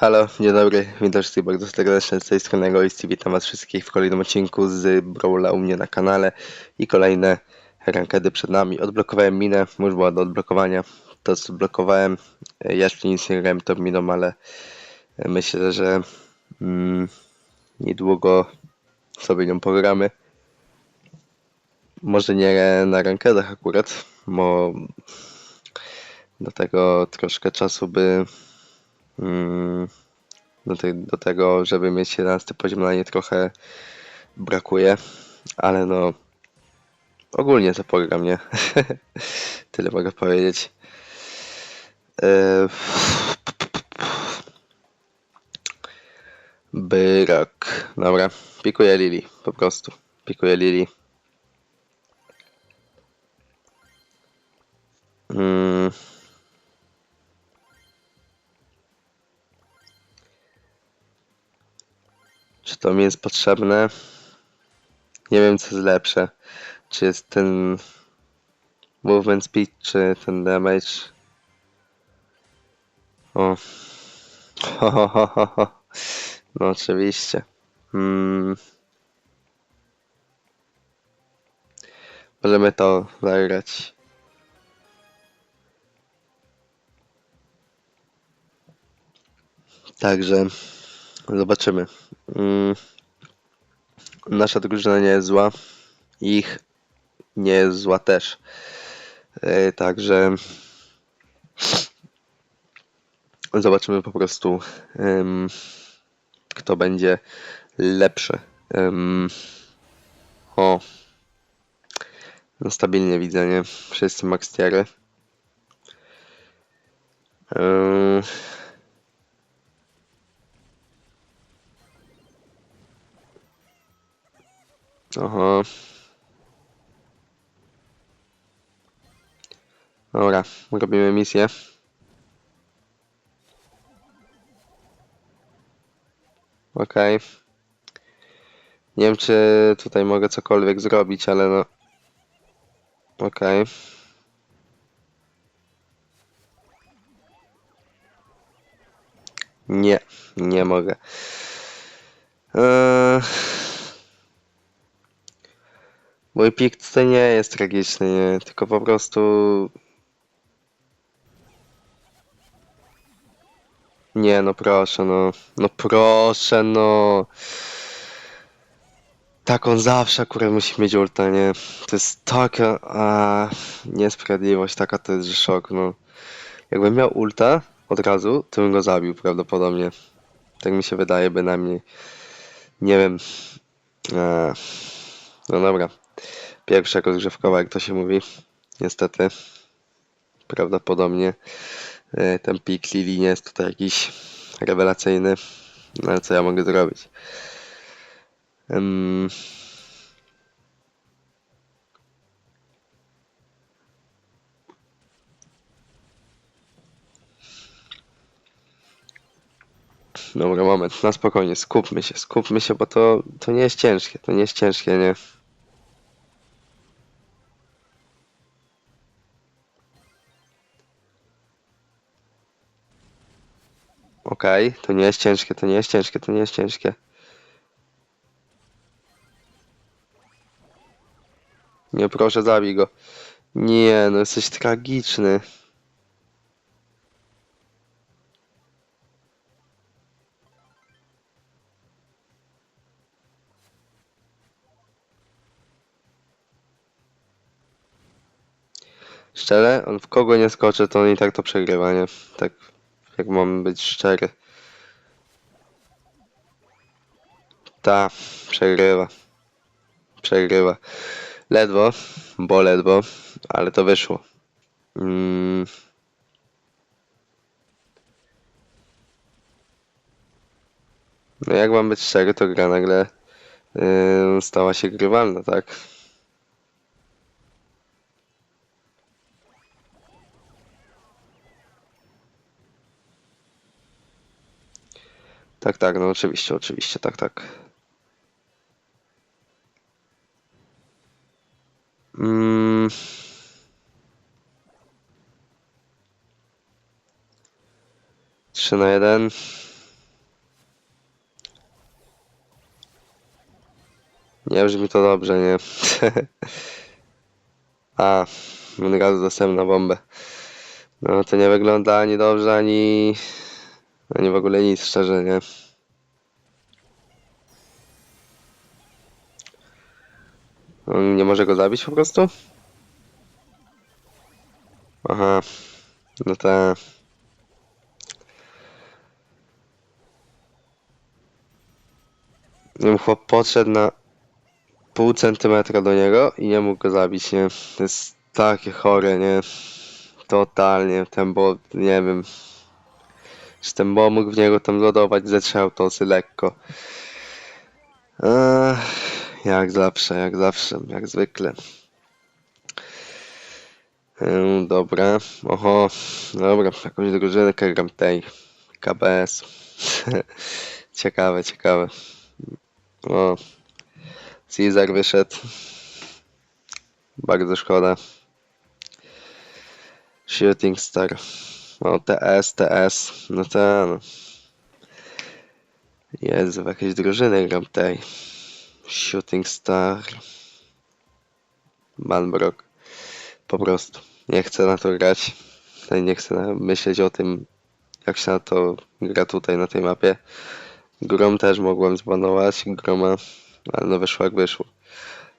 Halo, dzień dobry, wszystkich bardzo serdecznie z tej strony Egoisty. Witam was wszystkich w kolejnym odcinku z Brawla u mnie na kanale i kolejne rankedy przed nami. Odblokowałem minę, już była do odblokowania, to co odblokowałem. E, jeszcze nic nie grałem tą miną, ale e, myślę, że mm, niedługo sobie nią pogramy. Może nie na rankedach akurat, bo do tego troszkę czasu by do, te, do tego, żeby mieć 11 poziom na nie trochę brakuje, ale no ogólnie to program, nie? Tyle mogę powiedzieć. E, Brak. Dobra, pikuję Lili, po prostu. Pikuję Lili. Mm. Czy to mi jest potrzebne? Nie wiem, co jest lepsze. Czy jest ten movement speed, czy ten damage? O. No oczywiście. Mm. Możemy to zagrać. Także zobaczymy. Mm. Nasza drużyna nie jest zła. Ich nie jest zła też. E, Także zobaczymy po prostu, kto będzie lepszy. O, no stabilnie widzę, nie? Wszyscy max tiery. Em, Aha. Dobra, robimy misję. Okej. Nie wiem, czy tutaj mogę cokolwiek zrobić, ale no. Okej. Nie, nie mogę. Eee... Mój pik tutaj nie jest tragiczny, nie? tylko po prostu. Nie, no proszę, no. No proszę, no. Tak on zawsze akurat musi mieć ulta, nie? To jest taka a, niesprawiedliwość, taka to jest szok, no. Jakbym miał ulta od razu, to bym go zabił prawdopodobnie. Tak mi się wydaje bynajmniej. Nie wiem. Eee, no dobra. Pierwsza rozgrzewkowa, jak to się mówi. Niestety. Prawdopodobnie e, ten pik Lili nie jest tutaj jakiś rewelacyjny. No ale co ja mogę zrobić? Em, Dobra, moment, na spokojnie, skupmy się, skupmy się, bo to, to nie jest ciężkie, to nie jest ciężkie, nie? Okej, to nie jest ciężkie, to nie jest ciężkie, to nie jest ciężkie. Nie, proszę, zabij go. Nie, no jesteś tragiczny. Szczerze, on w kogo nie skoczy, to on i tak to przegrywa, nie? Tak, jak mam być szczery. Ta, przegrywa. Przegrywa. Ledwo, bo ledwo, ale to wyszło. Mm. No jak mam być szczery, to gra nagle yy, stała się grywalna, tak? Tak, tak, no oczywiście, oczywiście, tak, tak. Mm. Trzy na jeden. Nie brzmi to dobrze, nie? A, od razu na bombę. No to nie wygląda ani dobrze, ani ani w ogóle nic, szczerze, nie? On nie może go zabić po prostu? Aha. No tak. Nie chłop podszedł na pół centymetra do niego i nie mógł go zabić, nie? To jest takie chore, nie? Totalnie. Ten bo, nie wiem. Czy ten bo mógł w niego tam lodować ze trzy autosy lekko. Ech, jak zawsze, jak zawsze, jak zwykle. Ym, dobra, oho, dobra, jakąś drużynkę gram tej KBS. ciekawe, ciekawe. O, Caesar wyszedł. Bardzo szkoda. Shooting Star. O, TS, TS. No to no. Jezu, w jakiejś drużyny gram tej. Shooting Star. Manbrook. Po prostu. Nie chcę na to grać. Nie chcę myśleć o tym, jak się na to gra tutaj na tej mapie. Grom też mogłem zbanować. Groma, ale no wyszło jak wyszło.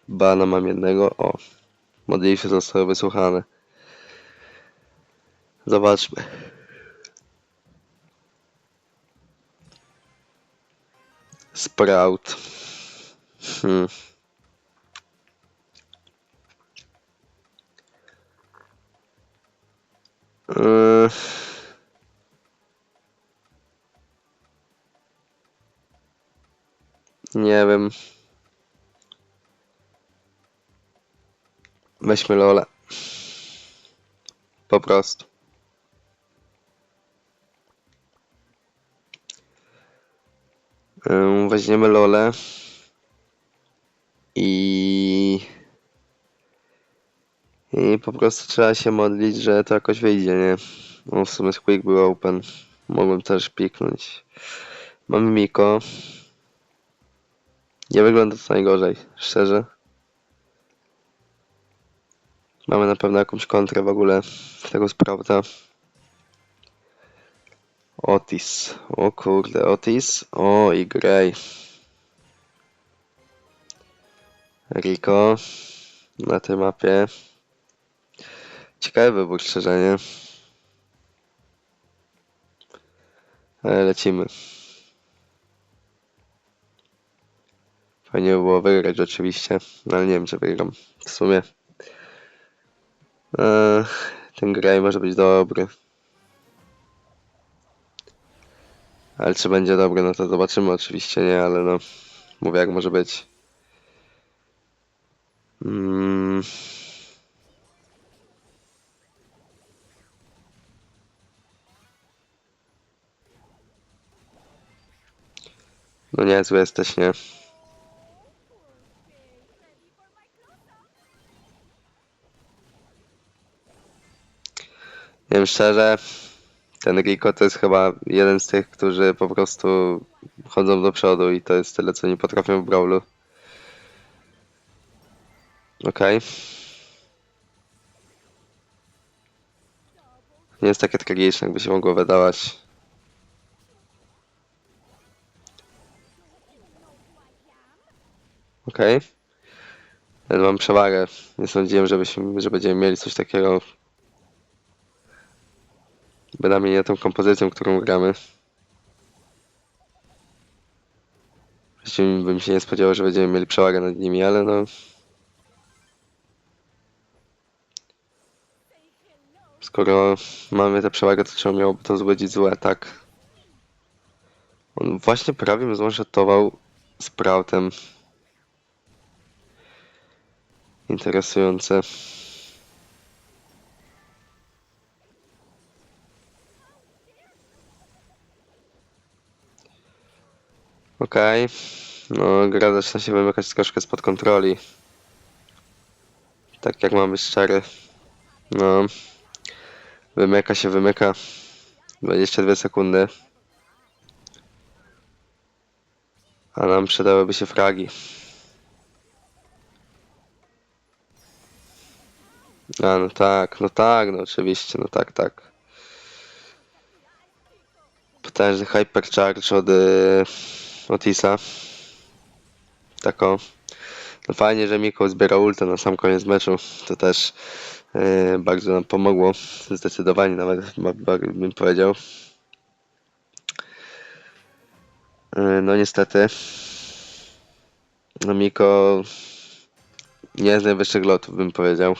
Bana mam jednego. O. Modlitwy zostały wysłuchane. Zobaczmy. Sprout. Hmm. Yy. Nie wiem. Weźmy Lola. Po prostu. Weźmiemy Lolę. I... I po prostu trzeba się modlić, że to jakoś wyjdzie, nie? No w sumie Squeak był open. Mogłem też piknąć. Mamy Miko. Nie wygląda to najgorzej, szczerze. Mamy na pewno jakąś kontrę w ogóle tego sprawdza. Otis. O kurde, Otis. O i Grey. Na tej mapie. Ciekawy wybór, szczerze, nie? Ale lecimy. Fajnie by było wygrać oczywiście, no ale nie wiem czy wygram. W sumie. Ten graj może być dobry. Ale czy będzie dobry, no to zobaczymy oczywiście, nie, ale no. Mówię jak może być. Mm. No niezły jesteś, nie? Nie wiem szczerze, ten Rico to jest chyba jeden z tych, którzy po prostu chodzą do przodu i to jest tyle, co nie potrafią w brawlu. Okej. Nie jest takie tragiczne, jakby się mogło wydawać. Okej. Okay. Mam przewagę. Nie sądziłem, żebyśmy, że będziemy mieli coś takiego. Bynajmniej nie tą kompozycją, którą gramy. Właściwie bym się nie spodziewał, że będziemy mieli przewagę nad nimi, ale no. Skoro mamy tę przewagę, to trzeba miałoby to zbudzić zły atak. On właśnie prawie mnie zwanshotował Sproutem. Interesujące. Okej. No, gra zaczyna się wymykać troszkę spod kontroli. Tak jak mam być szczery. No. Wymyka się, wymyka. 22 sekundy. A nam przydałyby się fragi. A no tak, no tak, no oczywiście, no tak, tak. Potężny hypercharge od... Yy Otisa. Tako. No fajnie, że Miko zbiera ulta na sam koniec meczu. To też y, bardzo nam pomogło. Zdecydowanie nawet bym powiedział. Y, no niestety. No Miko nie z najwyższych lotów bym powiedział.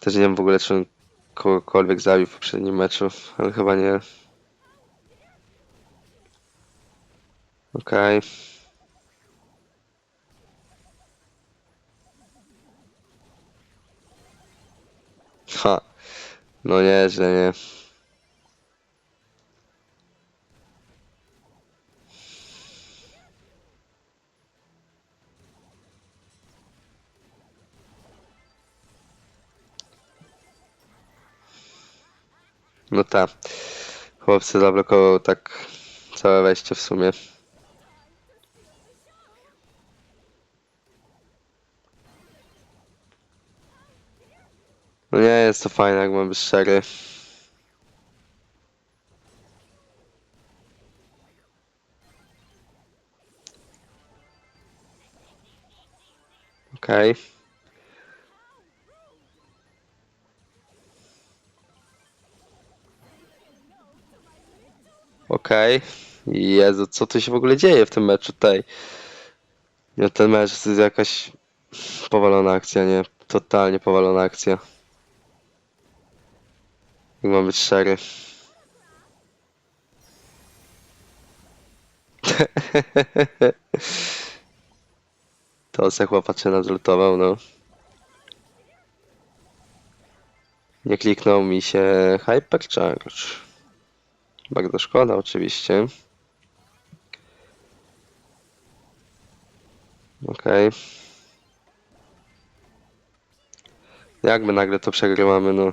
Też nie wiem w ogóle, czy on kogokolwiek zabił w poprzednim meczu, ale chyba nie. Okej. Ha. No nieźle, nie. No tak. Chłopcy zablokował tak całe wejście w sumie. No nie jest to fajne, jak mam szczery. Okej. Okej. Jezu, co tu się w ogóle dzieje w tym meczu tutaj? Nie, ten mecz to jest jakaś powalona akcja, nie? Totalnie powalona akcja. Jak mam być szczery. To se chłopaczyna zlutował, no. Nie kliknął mi się Hypercharge. Bardzo szkoda oczywiście. Okej. Jak my nagle to przegrywamy, no.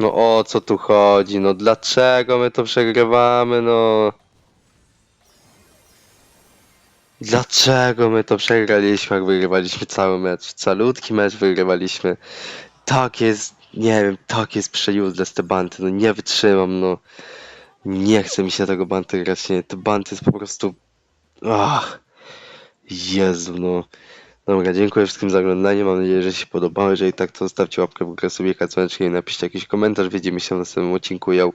No o co tu chodzi? No dlaczego my to przegrywamy, no? Dlaczego my to przegraliśmy, jak wygrywaliśmy cały mecz? Calutki mecz wygrywaliśmy. Tak jest, nie wiem, tak jest przeuseless te banty, no nie wytrzymam, no. Nie chce mi się tego banty grać, nie. Te banty jest po prostu... Ach. Jezu, no. Dobra, dziękuję wszystkim za oglądanie, mam nadzieję, że się podobało. Jeżeli tak, to zostawcie łapkę w górę, sobie i napiszcie jakiś komentarz. Widzimy się w następnym odcinku. Jał.